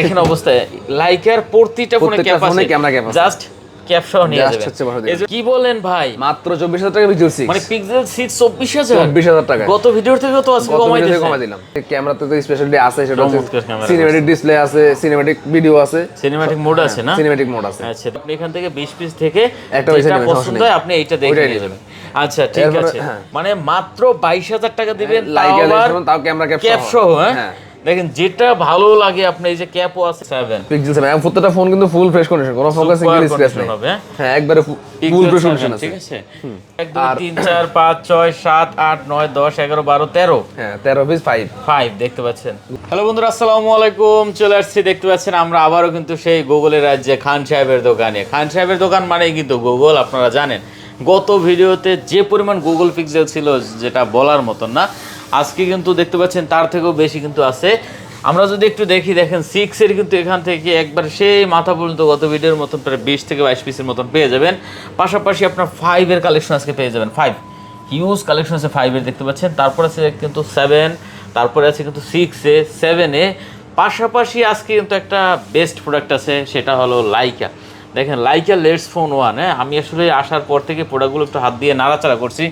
দেখেন অবস্থায় লাইকার প্রতিটা ফোনে ক্যাপ আছে। camera cap আছে। জাস্ট ক্যাপ সহ নিয়ে যাবেন কি বলেন ভাই? মাত্র চব্বিশ হাজার টাকা পিক্সেল সিক্স মানে পিক্সেল সিট চব্বিশ হাজার? চব্বিশ হাজার টাকা। গত ভিডিওর থেকে তো আজকে কমাই ভিডিও কমাই দিলাম। ক্যামেরাতে তো স্পেশালিটি আছে সেটা সিনেমেটিক ডিসপ্লে আছে। সিনেমেটিক ভিডিও আছে সিনেমাটিক মোড আছে। না? সিনেমেটিক মোড আছে। আচ্ছা আপনি এখান থেকে 20 পিস থেকে একটা যেটা পছন্দ হয় আপনি এইটা দেখে নিয়ে যাবেন। আচ্ছা ঠিক আছে। হ্যাঁ। মানে মাত্র 22000 টাকা দিবেন লাইকা তাও ক্যামেরা ক্যাপ ক্যাপ সহ হ্যাঁ? হ্যাঁ। দেখেন যেটা ভালো লাগে আপনি এই যে ক্যাপও আছে 7 পিক্সেল সেভেন এবং প্রত্যেকটা ফোন কিন্তু ফুল ফ্রেশ কন্ডিশন কোনো ফোকাস সিঙ্গেল স্ক্র্যাচ নেই। হ্যাঁ? হ্যাঁ একবারে ফুল ফ্রেশ কন্ডিশন আছে। ঠিক আছে? 1 2 3 4 5 6 7 8 9 10 11 12 13 হ্যাঁ তেরো পিস ফাইভ ফাইভ দেখতে পাচ্ছেন। হ্যালো বন্ধুরা আসসালামু আলাইকুম চলে আসছি দেখতে পাচ্ছেন আমরা আবারও কিন্তু সেই গুগলের রাজ্যে খান সাহেবের দোকানে। খান সাহেবের দোকান মানেই কিন্তু গুগল আপনারা জানেন। গত ভিডিওতে যে পরিমাণ গুগল পিক্সেল ছিল যেটা বলার মতন না আজকে কিন্তু দেখতে পাচ্ছেন তার থেকেও বেশি কিন্তু আছে। আমরা যদি একটু দেখি, দেখেন সিক্সের কিন্তু এখান থেকে একবার সেই মাথা পর্যন্ত গত ভিডিওর মতন প্রায় বিশ থেকে বাইশ পিসের মতন পেয়ে যাবেন। পাশাপাশি আপনার ফাইভের কালেকশন আজকে পেয়ে যাবেন ফাইভ হিউজ কালেকশন আছে ফাইভের দেখতে পাচ্ছেন। তারপর আছে কিন্তু সেভেন তারপরে আছে কিন্তু সিক্সে সেভেনে পাশাপাশি আজকে কিন্তু একটা বেস্ট প্রোডাক্ট আছে, সেটা হলো লাইকা দেখেন লাইকা লেটস ফোন ওয়ান হ্যাঁ? আমি আসলে আসার পর থেকে প্রোডাক্টগুলো একটু হাত দিয়ে নাড়াচাড়া করছি।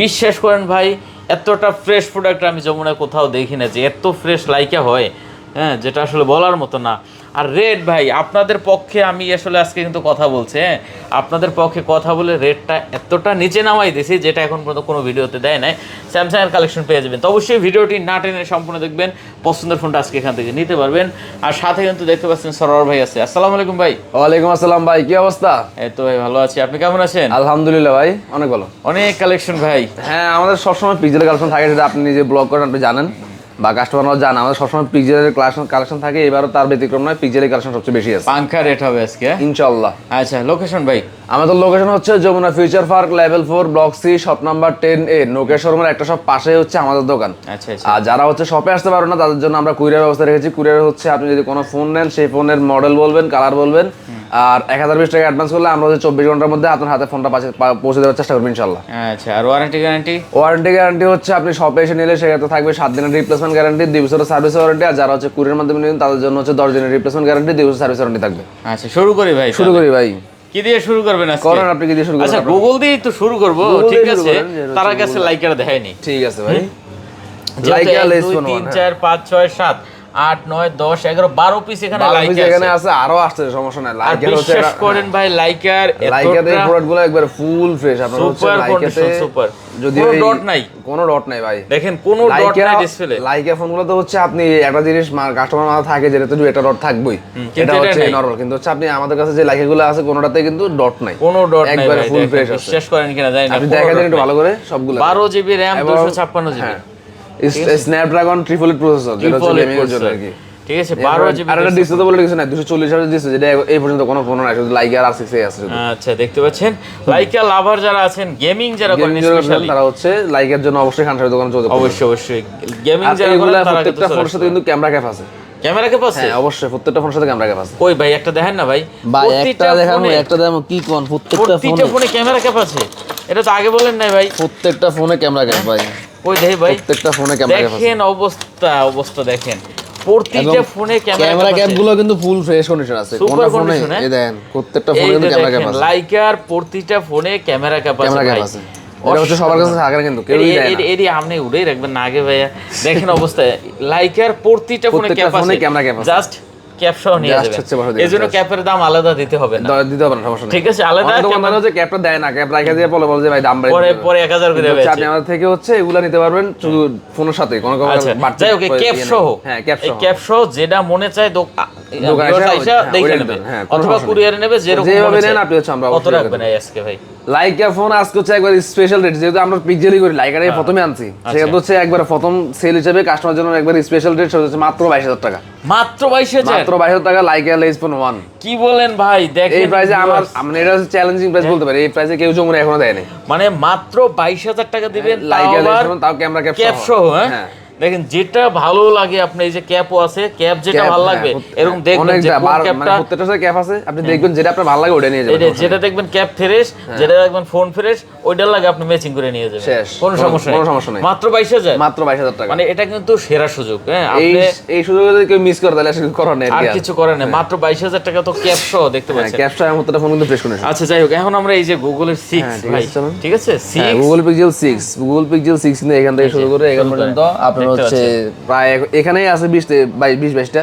বিশ্বাস করেন ভাই এতটা ফ্রেশ প্রোডাক্ট আমি যমুনায় কোথাও দেখি না যে এত ফ্রেশ লাইকা হয় হ্যাঁ যেটা আসলে বলার মতো না। আর রেড ভাই আপনাদের পক্ষে আমি আসলে আজকে কিন্তু কথা বলছি হ্যাঁ? আপনাদের পক্ষে কথা বলে রেটটা এতটা নিচে নামাই দিয়েছি যেটা এখন পর্যন্ত কোনো ভিডিওতে দেয় নাই। স্যামসাং এর কালেকশন পেয়ে যাবেন। তো অবশ্যই ভিডিওটি না টেনে সম্পূর্ণ দেখবেন পছন্দের ফোনটা আজকে এখান থেকে নিতে পারবেন। আর সাথে কিন্তু দেখতে পাচ্ছেন সরোয়ার ভাই আছে। আসসালামু আলাইকুম ভাই। ওয়ালাইকুম আসসালাম ভাই কি অবস্থা? এই তো ভাই ভালো আছি। আপনি কেমন আছেন? আলহামদুলিল্লাহ ভাই অনেক ভালো। অনেক কালেকশন ভাই। হ্যাঁ আমাদের সবসময় পিক্সেলের কালেকশন থাকে সেটা আপনি নিজে ব্লগ করেন আপনি জানেন। বা কাস্টমাররাও জানেন আমাদের সবসময় পিক্সেলের কালেকশন কালেকশন থাকে এবারও তার ব্যতিক্রম নয় পিক্সেলের কালেকশন সবচেয়ে বেশি আছে। পাঙ্খা রেট হবে আজকে? ইনশাল্লাহ আচ্ছা লোকেশন ভাই? আমাদের লোকেশন হচ্ছে Jamuna future park level four block C shop number ten A Nokia শোরুমের একটা সব পাশে হচ্ছে আমাদের দোকান। আচ্ছা আচ্ছা। আর যারা হচ্ছে শপে আসতে পারো না তাদের জন্য আমরা কুরিয়ার ব্যবস্থা রেখেছি। কুরিয়ার হচ্ছে আপনি যদি কোনো ফোন নেন সেই ফোনের মডেল বলবেন কালার বলবেন। আর এক হাজার বিশ টাকা অ্যাডভান্স করলে আমরা হচ্ছে চব্বিশ ঘণ্টার মধ্যে আপনার হাতে ফোনটা পৌঁছে দেওয়ার চেষ্টা করব ইনশাল্লাহ আচ্ছা আর ওয়ারেন্টি গ্যারান্টি ওয়ারেন্টি গ্যারান্টি হচ্ছে আপনি শপে এসে নিলে সেক্ষেত্রে থাকবে সাত দিনের রিপ্লেসমেন্ট গ্যারান্টি দুই বছরের সার্ভিস ওয়ারেন্টি আর যারা হচ্ছে কুরিয়ার মাধ্যমে নেবেন তাদের জন্য হচ্ছে দশ দিনের রিপ্লেসমেন্ট গ্যারান্টি দুই বছর সার্ভিস ওয়ারেন্টি থাকবে। আচ্ছা শুরু করি ভাই শুরু করি ভাই। কি দিয়ে শুরু করবেন আজকে? করেন আপনি কি দিয়ে শুরু করবেন আচ্ছা গুগল দিয়ে তো শুরু করব ঠিক আছে। তার কাছে লাইকার দেখায়নি। ঠিক আছে ভাই। লাইকার লেস দুই, ফোন তিন চার পাঁচ ছয় সাত। আট নয় দশ এগারো বারো পিস এখানে এখানে আছে। আরও আসছে সমস্যা নাই। বিশ্বাস করেন ভাই লাইকার এই গুলো একবার ফুল ফ্রেশ আপনার হচ্ছে সুপার লাইকাতে কন্ডিশন সুপার যদি কোনো ডট নাই। কোনো ডট নাই ভাই। দেখেন কোনো ডট নাই ডিসপ্লে লাইকা ফোনগুলো তো হচ্ছে আপনি একটা জিনিস কাস্টমার মাথা থাকে যেটা তো একটা ডট থাকবেই। এটা হচ্ছে নরমাল কিন্তু হচ্ছে আপনি আমাদের কাছে যে লাইকাগুলো আছে কোনোটাতে কিন্তু ডট নাই। কোনো ডট নাই একবারে ফুল ফ্রেশ আছে। বিশ্বাস করেন কিনা জানি না আপনি দেখা একটু ভালো করে সবগুলো বারো জিবি র্যাম এবং- দুশো ছাপ্পান্ন GB Snapdragon triple eight processor যেটা হচ্ছে গেমিং এর জন্য আর কি। ঠিক আছে বারো জিবি আর একটা ডিসপ্লে তো বলে কিছু নাই দুশো চল্লিশ হাজার ডিসপ্লে যেটা এই পর্যন্ত কোনো ফোন নাই শুধু লাইকা আর সিক্স আছে শুধু। আচ্ছা দেখতে পাচ্ছেন? লাইকা লাভার যারা আছেন গেমিং যারা করেন স্পেশালি তারা হচ্ছে লাইকের জন্য অবশ্যই খানসারের দোকানে চলতে অবশ্যই অবশ্যই। গেমিং যারা করেন তারা কিন্তু প্রত্যেকটা ফোনের সাথে কিন্তু ক্যামেরা ক্যাপ আছে। ক্যামেরা ক্যাপ আছে? হ্যাঁ অবশ্যই প্রত্যেকটা ফোনের সাথে ক্যামেরা ক্যাপ আছে। কই ভাই একটা দেখেন না ভাই? ভাই একটা দেখাবো ফোনে- একটা দেখাবো কি কোন? প্রত্যেকটা ফোনে। ফোনে ক্যামেরা ক্যাপ আছে। এটা তো আগে বলেন নাই ভাই। প্রত্যেকটা ফোনে ক্যামেরা ক্যাপ ভাই। ওই দেখি ভাই প্রত্যেকটা ফোনে ক্যামেরা দেখেন অবস্থা অবস্থা দেখেন। প্রতিটা ফোনে ক্যামেরা ক্যামেরা ক্যাপ ক্যাপগুলো কিন্তু ফুল ফ্রেশ কন্ডিশন আছে। কোনটা ফোনে হ্যাঁ? এই দেখেন প্রত্যেকটা ফোনে কিন্তু ক্যামেরা ক্যাপ আছে লাইকার প্রতিটা ফোনে ক্যামেরা ক্যাপ আছে ক্যামেরা ক্যাপ আছে এটা হচ্ছে সবার কাছে থাকে কিন্তু কেউই দেয় না। এরি আপনি উড়েই রাখবেন না আগে ভাইয়া। দেখেন অবস্থা। লাইকার প্রতিটা ফোনে প্রত্যেকটা ক্যাপ আছে। জাস্ট ক্যাপ সহ নিয়ে যাবেন। হচ্ছে বড় দিয়ে এই জন্য just। ক্যাপের দাম আলাদা দিতে হবে না। দিতে হবে না সমস্যা ঠিক আছে আলাদা দোকানদার হচ্ছে ক্যাপটা দেয় না ক্যাপ রাখা দিয়ে বলে বলে যে ভাই দাম বাড়িয়ে পরে পরে এক হাজার করে দেবে আপনি আমাদের থেকে হচ্ছে এগুলা নিতে পারবেন শুধু ফোনের সাথে কোনো কোনো আচ্ছা যাই হোক ইয়ে ক্যাপ সহ হ্যাঁ ক্যাপ সহ ক্যাপ সহ যেটা মনে চায় হ্যাঁ, হ্যাঁ, কোনো অথবা কুরিয়ারে নেবে যেরকম যেভাবে নেন আপনি হচ্ছে আমরা কত রাখবেন আজকে ভাই। লাইকা ফোন আজকে হচ্ছে একবার স্পেশাল রেট যেহেতু আমরা পিকজেলি করি লাইকারে হ্যাঁ। প্রথমে আনছি। আচ্ছা। হচ্ছে একবার প্রথম সেল হিসেবে কাস্টমার জন্য একবার স্পেশাল রেট হচ্ছে মাত্র বাইশ হাজার টাকা। মাত্র বাইশ হাজার? মাত্র বাইশ হাজার টাকা লাইকা লেস ফোন ওয়ান কি বলেন ভাই দেখেন এই প্রাইসে আমার মানে এটা হচ্ছে চ্যালেঞ্জিং প্রাইস বলতে পারি। এই প্রাইসে কেউ জমুনে এখনও দেয়নি। মানে মাত্র বাইশ হাজার টাকা দিবেন লাইকা লেস তাও ফোন তাও ক্যামেরা ক্যাপ ক্যাপ সহ। হ্যাঁ। দেখেন যেটা ভালো লাগে আপনি এই যে ক্যাপও আছে ক্যাপ যেটা ভালো হ্যাঁ, লাগবে এরকম দেখবেন যে কোন মানে ক্যাপটা প্রত্যেকটার সাথে ক্যাপ আছে। আপনি দেখবেন যেটা আপনার ভালো লাগে ওটা নিয়ে যাবেন যেটা দেখবেন ক্যাপ ফ্রেশ যেটা দেখবেন ফোন ফ্রেশ ওইটার লাগে আপনি ম্যাচিং করে নিয়ে যাবেন। শেষ। কোনো সমস্যা কোনো সমস্যা নেই। মাত্র বাইশ হাজার? মাত্র বাইশ হাজার টাকা। মানে এটা কিন্তু সেরা সুযোগ হ্যাঁ আপনি এই সুযোগে যদি কেউ মিস করে তাহলে আসলে করার নেই আর কিছু করেন না মাত্র বাইশ হাজার টাকা তো ক্যাপ সহ দেখতে পাচ্ছেন। ক্যাপটা আমার প্রত্যেকটা ফোন কিন্তু ফ্রেশ কন্ডিশন আচ্ছা যাই হোক এখন আমরা এই যে গুগলের সিক্স হ্যাঁ, ঠিক ভাই আছে, চলুন। ঠিক আছে? হ্যাঁ six Google pixel six Google pixel six কিন্তু এখান থেকে শুরু করে এখান পর্যন্ত দেখতে হচ্ছে প্রায় এখানেই আছে বিশ বাই বাইশ বিশ বাইশটা।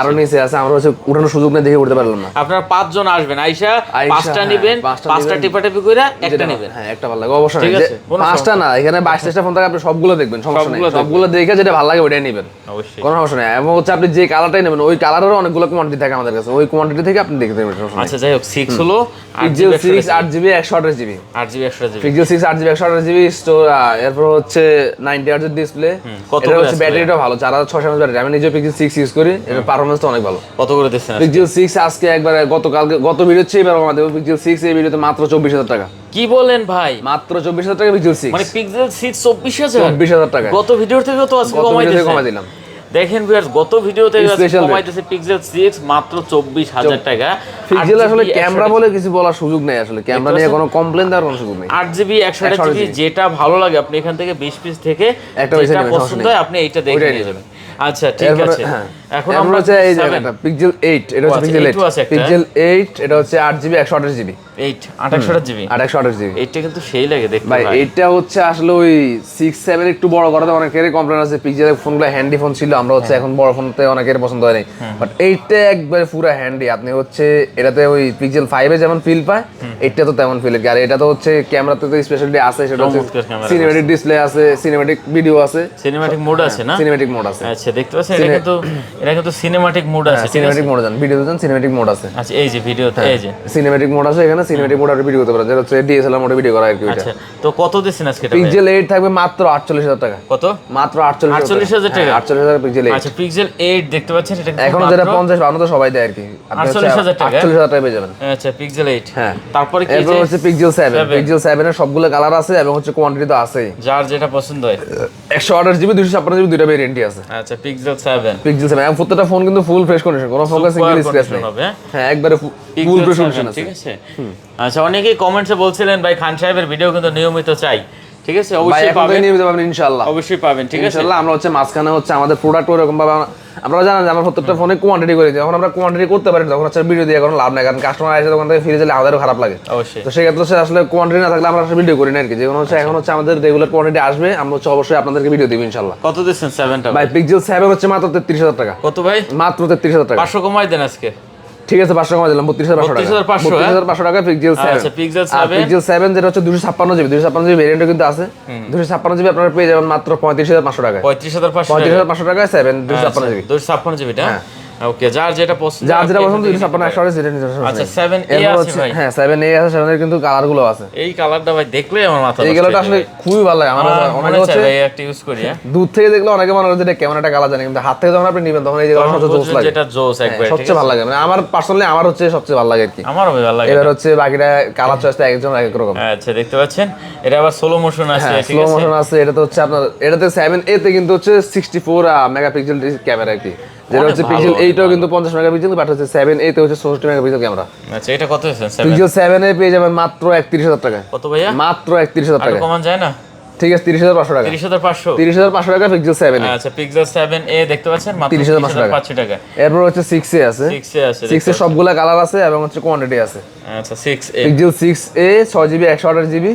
আরও নিচে আছে আমরা হচ্ছে উঠানোর সুযোগ নেই দেখে উঠতে পারলাম না। আপনারা পাঁচজন আসবেন আইসা পাঁচটা হ্যাঁ, নিবেন পাঁচটা। টিপাটিপি করে একটা নিবেন। হ্যাঁ একটা ভালো লাগে অবশ্যই। ঠিক আছে, পাঁচটা না এখানে বাইশ তেইশটা ফোন থাকে আপনি সবগুলো দেখবেন সমস্যা নেই। সবগুলো দেখে যেটা ভালো লাগে ওইটাই নেবেন। অবশ্যই। কোনো সমস্যা নেই। এবং হচ্ছে আপনি যে কালারটাই নেবেন ওই কালারেরও অনেকগুলো কোয়ান্টিটি থাকে আমাদের কাছে। ওই কোয়ান্টিটি থেকে আপনি দেখতে আচ্ছা যাই হোক সিক্স হলো পিক্সেল সিক্স আট জিবি। একশো আঠাশ জিবি। আট জিবি একশো জিবি। পিক্সেল সিক্স আট জিবি একশো আঠাশ জিবি এরপর হচ্ছে নাইনটি ডিসপ্লে এটা হচ্ছে ব্যাটারিটা ভালো চার হাজার ছশো ব্যাটারি আমি নিজে পিক্সেল সিক্স ইউজ করি এর পারফরমেন্সটা অনেক ভালো। কত করে দিচ্ছেন পিক্সেল সিক্স আজকে একবার গতকালকে গত ভিডিও চেয়ে এবার আমাদের পিক্সেল সিক্স এই ভিডিওতে মাত্র চব্বিশ হাজার টাকা। কি বলেন ভাই? মাত্র চব্বিশ হাজার টাকা পিক্সেল সিক্স মানে পিক্সেল সিক্স চব্বিশ হাজার? চব্বিশ হাজার টাকা। গত থেকে তো আজকে কমাই দিয়েছে। কমাই দিলাম। দেখেন ভিউয়ার্স গত ভিডিও থেকে কমাই দিয়েছে পিক্সেল সিক্স মাত্র চব্বিশ হাজার টাকা। পিক্সেল আসলে ক্যামেরা বলে কিছু বলার সুযোগ নেই আসলে। ক্যামেরা নিয়ে কোনো কমপ্লেন দেওয়ার কোনো সুযোগ নেই। আট জিবি একশো আঠাশ 128 জিবি যেটা ভালো লাগে আপনি এখান থেকে বিশ পিস থেকে একটা পছন্দ হয় আপনি এইটা দেখে নিয়ে যাবেন। আচ্ছা ঠিক আছে। হ্যাঁ। এখন আমরা হচ্ছে এই একটা পিক্সেল এইট এটা হচ্ছে আচ্ছা, পিক্সেল 8 পিক্সেল এইট এটা হচ্ছে আট জিবি একশো আঠাশ জিবি। Eight, আঠাশশো আঠাশ জিবি? আর একশো আঠাশ জিবি। এইটা কিন্তু সেই লাগে দেখতে ভাই এইটা হচ্ছে আসলে ওই সিক্স সেভেন একটু বড় করাতে অনেকেরই কমপ্লেন আছে। পিক্সেল ফোনগুলো হ্যান্ডি ফোন ছিল আমরা হচ্ছে এখন বড় ফোনতে অনেকের পছন্দ হয় নাই বাট এইটা একবারে পুরো হ্যান্ডি আপনি হচ্ছে এটাতে ওই পিক্সেল ফাইভে যেমন ফিল পায় এইটা তো তেমন ফিল আর এটা তো হচ্ছে ক্যামেরাতে তো স্পেশালিটি আছে সেটা হচ্ছে সিনেমেটিক ডিসপ্লে আছে। সিনেমেটিক ভিডিও আছে। সিনেমাটিক মোড আছে না? সিনেমেটিক মোড আছে। আচ্ছা দেখতে পাচ্ছেন? এটা কিন্তু এটা কিন্তু সিনেমাটিক মোড আছে আছে? সিনেমেটিক মোড জান ভিডিও জান সিনেমেটিক মোড আছে। আচ্ছা এই যে ভিডিওতে এই যে। সিনেমেটিক মোড আছে এখানে সিনেমেটিক মোড আর ভিডিও করতে পারেন যেটা হচ্ছে ডিএসএলআর মোডে ভিডিও করা আর কি আচ্ছা তো কত দিচ্ছেন আজকে এটা পিক্সেল এইট থাকবে মাত্র আটচল্লিশ হাজার টাকা। কত? মাত্র 48,000 টাকা? আটচল্লিশ হাজার পিক্সেল এইট আচ্ছা পিক্সেল 8 দেখতে পাচ্ছেন এটা এখন যেটা মাত্র- পঞ্চাশ বান্ন তো সবাই দেয় আর কি। 48,000 টাকা? আটচল্লিশ হাজার টাকা পেয়ে যাবেন। আচ্ছা পিক্সেল 8 হ্যাঁ। তারপরে কি এরপর হচ্ছে পিক্সেল সেভেন Seven। পিক্সেল সেভেনের সবগুলো কালার আছে এবং হচ্ছে কোয়ান্টিটি তো আছেই। যার যেটা পছন্দ হয়। একশো আঠাশ জিবি দুশো ছাপ্পান্ন জিবি দুইটা ভেরিয়েন্টই আছে। আচ্ছা পিক্সেল 7 পিক্সেল 7 এবং প্রত্যেকটা ফোন কিন্তু ফুল ফ্রেশ কন্ডিশন কোনো ফোকাসিং সিঙ্গেল স্ক্র্যাচ নেই। হ্যাঁ? একবারে ফুল ফ্রেশ 7, কন্ডিশন আছে। ঠিক আছে? আচ্ছা অনেকেই কমেন্টসে বলছিলেন ভাই খান সাহেবের ভিডিও কিন্তু নিয়মিত চাই। ঠিক আছে? অবশ্যই পাবেন। নিয়মিত পাবেন ইনশাআল্লাহ। অবশ্যই পাবেন ঠিক আছে? ইনশাআল্লাহ আমরা হচ্ছে মাঝখানে হচ্ছে আমাদের প্রোডাক্ট ওরকম ভাবে আমরা- জানেন যে আমরা প্রত্যেকটা ফোনে কোয়ান্টিটি করি যখন আমরা কোয়ান্টিটি করতে পারি তখন হচ্ছে ভিডিও দিয়ে কোনো লাভ নাই কারণ কাস্টমার আসে তখন থেকে ফিরে গেলে আমাদেরও খারাপ লাগে। অবশ্যই। তো সেক্ষেত্রে হচ্ছে আসলে কোয়ান্টিটি না থাকলে আমরা আসলে ভিডিও করি না আর কি। যেমন হচ্ছে এখন হচ্ছে আমাদের রেগুলার কোয়ান্টিটি আসবে আমরা হচ্ছে অবশ্যই আপনাদেরকে ভিডিও দিব ইনশাআল্লাহ। কত দিচ্ছেন? সেভেনটা ভাই পিক্সেল সেভেন হচ্ছে মাত্র তেত্রিশ হাজার টাকা। কত ভাই? মাত্র তেত্রিশ হাজার টাকা। 500 কমাই দেন আজকে। ঠিক আছে পাঁচশো কমা দিলাম বত্রিশ হাজার পাঁচশো টাকা। 32,500 বত্রিশ হাজার পাঁচশো টাকা পিক্সেল সেভেন আচ্ছা, Pixel আর 7 পিক্সেল সেভেন যেটা হচ্ছে দুশো ছাপ্পান্ন জিবি দুশো ছাপ্পান্ন জিবি ভেরিয়েন্টও কিন্তু আছে। দুশো ছাপ্পান্ন জিবি আপনারা পেয়ে যাবেন মাত্র পঁয়ত্রিশ হাজার পাঁচশো টাকায়। 35500 পঁয়ত্রিশ হাজার পাঁচশো টাকা সেভেন দুশো ছাপ্পান্ন জিবি দুশো ছাপ্পান্ন জিবি না ওকে যার যেটা পছন্দ যার যেটা পছন্দ এখান দুশো থেকে ছাপ্পান্ন একশো আঠাশ যেটা নিতে আচ্ছা 7A আছে ভাই। হ্যাঁ আছে সেভেনের কিন্তু কালারগুলো আছে। এই কালারটা ভাই দেখলে আমার মাথা এই কালারটা আসলে খুবই ভালো লাগে। আমার অনেকে হচ্ছে ভাই একটা ইউজ করি হ্যাঁ। দূর থেকে দেখলে অনেকে মনে করে যে এটা কেমন একটা কালার জানে কিন্তু হাত থেকে যখন আপনি নেবেন তখন এই যে সবচেয়ে জোস লাগে। যেটা জোস হ্যাঁ, একবার সবচেয়ে ভালো লাগে। মানে আমার পার্সোনালি আমার হচ্ছে সবচেয়ে ভালো লাগে আর কি। আমারও ভালো লাগে। এবার হচ্ছে বাকিটা কালার চয়েসটা একজন এক রকম। আচ্ছা দেখতে পাচ্ছেন? এটা আবার স্লো মোশন আছে হ্যাঁ ঠিক স্লো মোশন আছে এটা তো হচ্ছে আপনার এটাতে সেভেন এ তে কিন্তু হচ্ছে সিক্সটি ফোর মেগাপিক্সেল ক্যামেরা আর কি। যেটা হচ্ছে পিক্সেল এইটাও কিন্তু পঞ্চাশ মেগাপিক্সেল বাট হচ্ছে সেভেন এ হচ্ছে চৌষট্টি মেগাপিক্সেল ক্যামেরা আচ্ছা এটা কত হয়েছে? পিক্সেল সেভেন এ পেয়ে যাবেন মাত্র একত্রিশ হাজার টাকা। কত ভাইয়া? মাত্র একত্রিশ হাজার টাকা। কমান যায় না? ঠিক আছে তিরিশ হাজার পাঁচশো টাকা। তিরিশ হাজার পাঁচশো? তিরিশ হাজার পাঁচশো টাকা পিক্সেল সেভেন আচ্ছা পিক্সেল সেভেন এ দেখতে পাচ্ছেন মাত্র 30,500 তিরিশ হাজার পাঁচশো টাকা। এরপর হচ্ছে সিক্স এ আছে। সিক্স এ আছে সিক্স এ সবগুলা কালার আছে এবং হচ্ছে কোয়ান্টিটি আছে। আচ্ছা six A. Pixel six A ছয় জিবি একশো আঠাশ জিবি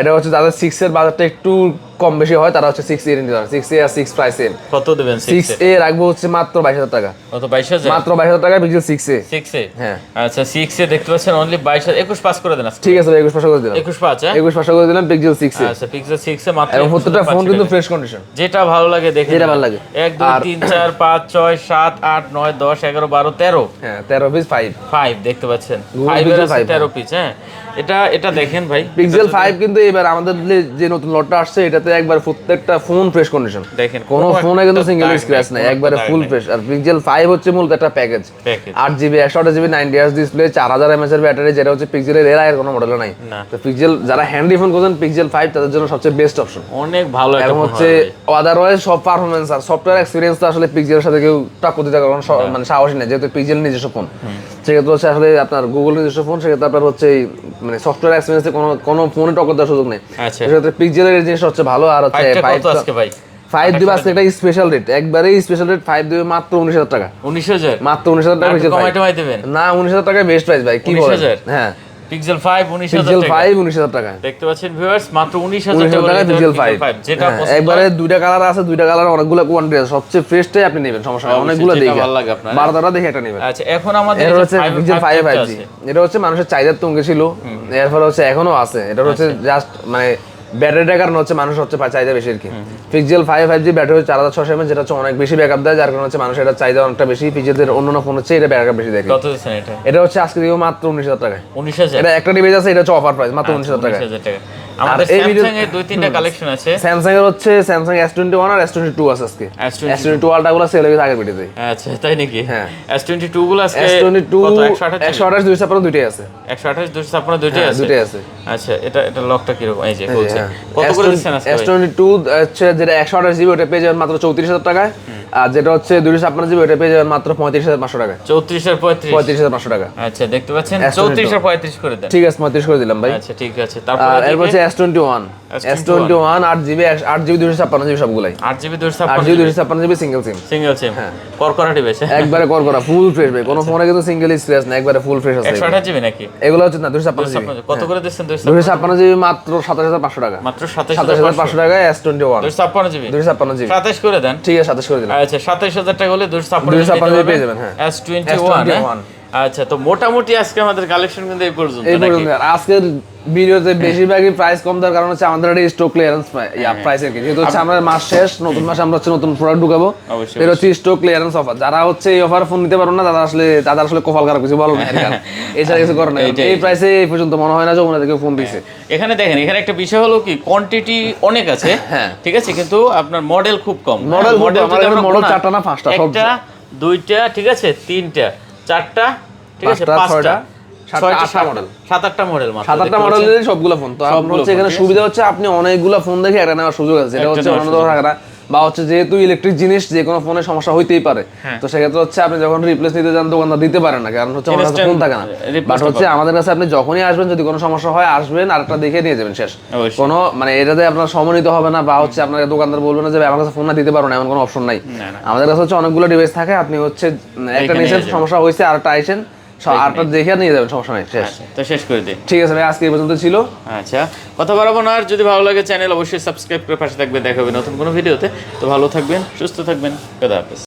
এটা হচ্ছে যাদের সিক্স এর বাজারটা একটু কম বেশি হয় তারা হচ্ছে সিক্স এ নিতে পারে সিক্স এ আর সিক্স প্রাইস এ কত দেবেন সিক্স এ রাখব হচ্ছে মাত্র বাইশ হাজার টাকা। কত বাইশ হাজার? মাত্র বাইশ হাজার টাকা pixel six A six A হ্যাঁ। আচ্ছা সিক্স এ দেখতে পাচ্ছেন অনলি বাইশ হাজার একুশ পাস করে দেন। ঠিক আছে ভাই, একুশ পাঁচশো করে দিলাম। একুশ পাঁচ হ্যাঁ? একুশ পাঁচশো করে দিলাম পিক্সেল সিক্স এ আচ্ছা পিক্সেল সিক্স এ মাত্র এবং 21,500 প্রত্যেকটা ফোন কিন্তু ফ্রেশ কন্ডিশন যেটা ভালো লাগে দেখে যেটা ভালো লাগে। এক দুই তিন চার পাঁচ ছয় সাত আট নয় দশ এগারো বারো তেরো। হ্যাঁ তেরো পিস ফাইভ ফাইভ দেখতে পাচ্ছেন। ফাইভ তেরো পিস হ্যাঁ। এটা এটা দেখেন ভাই। পিক্সেল ফাইভ কিন্তু এবার আমাদের যে- নতুন লটটা আসছে এটাতে এটাতে একবার প্রত্যেকটা ফোন ফ্রেশ কন্ডিশন দেখেন, কোনো ফোনে কিন্তু সিঙ্গেল স্ক্র্যাচ নাই একবারে ফুল ফ্রেশ আর পিক্সেল ফাইভ হচ্ছে মূলত একটা প্যাকেজ Package। আট জিবি একশো আট জিবি নাইনটি ইয়ার্স ডিসপ্লে চার হাজার এমএস এর ব্যাটারি যেটা হচ্ছে পিক্সেলের এর আগের কোনো মডেল নাই। তো পিক্সেল যারা হ্যান্ডি ফোন করছেন পিক্সেল ফাইভ তাদের জন্য সবচেয়ে বেস্ট অপশন অনেক ভালো একটা হচ্ছে আদারওয়াইজ সব পারফরমেন্স আর সফটওয়্যার এক্সপিরিয়েন্স তো আসলে পিক্সেলের সাথে কেউ টাক্কর দিতে কারণ মানে সাহসী নেই যেহেতু পিক্সেল নিজস্ব ফোন সেক্ষেত্রে হচ্ছে আসলে আপনার গুগল নিজস্ব ফোন সেক্ষেত্রে আপনার হচ্ছে মানে সফটওয়্যার এক্সপিরিয়েন্সে কোনো কোনো ফোনে টক দেওয়ার সুযোগ নেই। আচ্ছা। সেক্ষেত্রে পিকজেলের জিনিস হচ্ছে ভালো আর হচ্ছে ফাইভ ভাই? দিবে আজকে একটা স্পেশাল রেট একবারেই স্পেশাল রেট ফাইভ দিবে মাত্র উনিশ হাজার টাকা। উনিশ হাজার? মাত্র উনিশ হাজার টাকা না উনিশ হাজার টাকায় বেস্ট প্রাইস ভাই কি বলেন? হ্যাঁ। পিক্সেল ফাইভ উনিশ হাজার পিক্সেল টাকা। ফাইভ উনিশ হাজার টাকা। দেখতে পাচ্ছেন ভিউয়ার্স মাত্র উনিশ উনিশ হাজার হাজার টাকা পিক্সেল 5 যেটা একবারে দুইটা কালার আছে দুইটা কালার অনেকগুলো কোয়ান্টিটি আছে। সবচেয়ে ফ্রেশটাই আপনি নেবেন সমস্যা নাই অনেকগুলো দেখে। ভালো লাগে আপনার, হ্যাঁ? দেখে একটা নেবেন। আচ্ছা এখন আমাদের এটা হচ্ছে পিক্সেল five ফাইভ টা ফাইভ আছে। জি এটা হচ্ছে মানুষের চাহিদার তুঙ্গে ছিল। এরপর হচ্ছে এখনও আছে। এটা হচ্ছে আচ্ছা। জাস্ট মানে ব্যাটারিটার কারণে হচ্ছে মানুষ হচ্ছে চাহিদা বেশি আর কি। Pixel five five G battery হচ্ছে চার হাজার ছশো যেটা হচ্ছে অনেক বেশি ব্যাকআপ দেয় যার কারণে হচ্ছে মানুষের এটা চাহিদা অনেকটা বেশি। পিক্সেলের অন্য ফোন হচ্ছে এটা ব্যাকআপ বেশি দেখে। এটা? হচ্ছে আজকে দিব মাত্র উনিশ হাজার টাকায়। উনিশ হাজার। এটা একটা ডিভাইস আছে এটা হচ্ছে অফার প্রাইস মাত্র উনিশ হাজার উনিশ হাজার টাকা। আমাদের স্যামসাং এর দুই তিনটা কালেকশন আছে। স্যামসাং এর হচ্ছে আর আছে আজকে। S22 এস টোয়েন্টি টু আলটা গুলো সেল হয়ে গেছে আগের ভিডিওতে আচ্ছা তাই নাকি? হ্যাঁ। গুলো আজকে দুইটাই আছে। একশো আঠাশ দুশো ছাপ্পান্ন দুইটাই হ্যাঁ, আছে? দুইটাই আছে। আচ্ছা এটা এটা লকটা কীরকম? এই যে বলছে হ্যাঁ। কত করে দিচ্ছেন আজকে হচ্ছে যেটা জিবি ওটা পেয়ে যাবেন মাত্র চৌত্রিশ হাজার টাকায়। আর যেটা হচ্ছে দুইশো ছাপ্পান্ন জিবি ওটা পেয়ে যাবেন মাত্র পঁয়ত্রিশ হাজার পাঁচশো টাকায় চৌত্রিশ আর পঁয়ত্রিশ? পঁয়ত্রিশ হাজার পাঁচশো টাকা। আচ্ছা দেখতে পাচ্ছেন? চৌত্রিশ আর পঁয়ত্রিশ করে দেন। ঠিক আছে পঁয়ত্রিশ করে দিলাম ভাই। আচ্ছা ঠিক আছে। তারপর এরপর হচ্ছে S twenty one S twenty one আট জিবি আট জিবি দুইশো ছাপ্পান্ন জিবি সবগুলাই। আট জিবি দুশো আট জিবি দুইশো ছাপ্পান্ন GB single SIM single SIM হ্যাঁ। করকরা ডিভাইস একবারে কর করা ফুল ফ্রেশ ভাই। কোনো ফোনে কিন্তু সিঙ্গেল স্ক্র্যাচ না একবারে ফুল ফ্রেশ আছে একশো আঠাশ জিবি নাকি? এগুলো হচ্ছে না দুশো ছাপ্পান্ন জিবি। কত করে দিচ্ছেন দুশো দুশো ছাপ্পান্ন? জিবি মাত্র সাতাশ হাজার পাঁচশো টাকা। মাত্র সাতাশ সাতাশ হাজার পাঁচশো টাকা এস টোয়েন্টি ওয়ান দুশো ছাপ্পান্ন জিবি। দুশো ছাপ্পান্ন জিবি। সাতাশ করে দেন। ঠিক আছে সাতাশ করে দিলাম। আচ্ছা সাতাশ হাজার টাকা হলে দুশো ছাপ্পান্ন 256 পেয়ে যাবেন, হ্যাঁ। এস টোয়েন্টি ওয়ান S21 আচ্ছা তো মোটামুটি আজকে আমাদের কালেকশন কিন্তু এই পর্যন্ত এই পর্যন্ত। আজকের ভিডিওতে বেশিরভাগই প্রাইস কম দেওয়ার কারণ হচ্ছে আমাদের একটা স্টক ক্লিয়ারেন্স প্রাইস আর কি যেহেতু হচ্ছে আমরা মাস শেষ নতুন মাসে আমরা হচ্ছে নতুন প্রোডাক্ট ঢুকাবো। এর হচ্ছে স্টক ক্লিয়ারেন্স অফার যারা হচ্ছে এই অফার ফোন নিতে পারবেন না তারা আসলে তাদের আসলে কপাল খারাপ কিছু বলো না কি। এছাড়া কিছু করে না। এই প্রাইসে এই পর্যন্ত মনে হয় না যে ওনাদের কেউ ফোন দিছে। এখানে দেখেন এখানে একটা বিষয় হলো কি কোয়ান্টিটি অনেক আছে হ্যাঁ। ঠিক আছে কিন্তু আপনার মডেল খুব কম। মডেল মডেল আমাদের model চারটা না পাঁচটা, একটা দুইটা ঠিক আছে তিনটা। চারটা ঠিক আছে? পাঁচটা। সাত আটটা। মডেল সাত আটটা মডেল সবগুলো ফোন তো আপনার হচ্ছে এখানে সুবিধা হচ্ছে আপনি অনেকগুলো ফোন দেখে একটা নেওয়ার সুযোগ আছে। এটা হচ্ছে অন্য। থাকে না বা হচ্ছে যেহেতু ইলেকট্রিক জিনিস যে কোনো ফোনে সমস্যা হইতেই পারে। হ্যাঁ। তো সেক্ষেত্রে হচ্ছে আপনি যখন রিপ্লেস নিতে যান দোকানদার দিতে পারেন না। কারণ হচ্ছে আমার কাছে ফোন থাকে না। বাট হচ্ছে আমাদের কাছে আপনি যখনই আসবেন যদি কোনো সমস্যা হয় আসবেন আরেকটা দেখে নিয়ে যাবেন শেষ। কোনো মানে এটাতে আপনার সময় নিতে হবে না বা হচ্ছে আপনাকে দোকানদার বলবে না যে আমার কাছে ফোন না দিতে পারো না এমন কোনো অপশন নাই। আমাদের কাছে হচ্ছে অনেকগুলো ডিভাইস থাকে। আপনি হচ্ছে একটা নিয়েছেন নিয়ে সমস্যা হয়েছে আরেকটা আইসেন আরেকটা দেখে নিয়ে যাবেন সমস্যা নেই শেষ। আচ্ছা তো শেষ করে দিই। ঠিক আছে ভাই আজকে এই পর্যন্ত ছিল। আচ্ছা কথা বাড়াবো না আর যদি ভালো লাগে চ্যানেল অবশ্যই সাবস্ক্রাইব করে পাশে থাকবে দেখাবে নতুন কোনো ভিডিওতে। তো ভালো থাকবেন সুস্থ থাকবেন খোদা হাফেজ।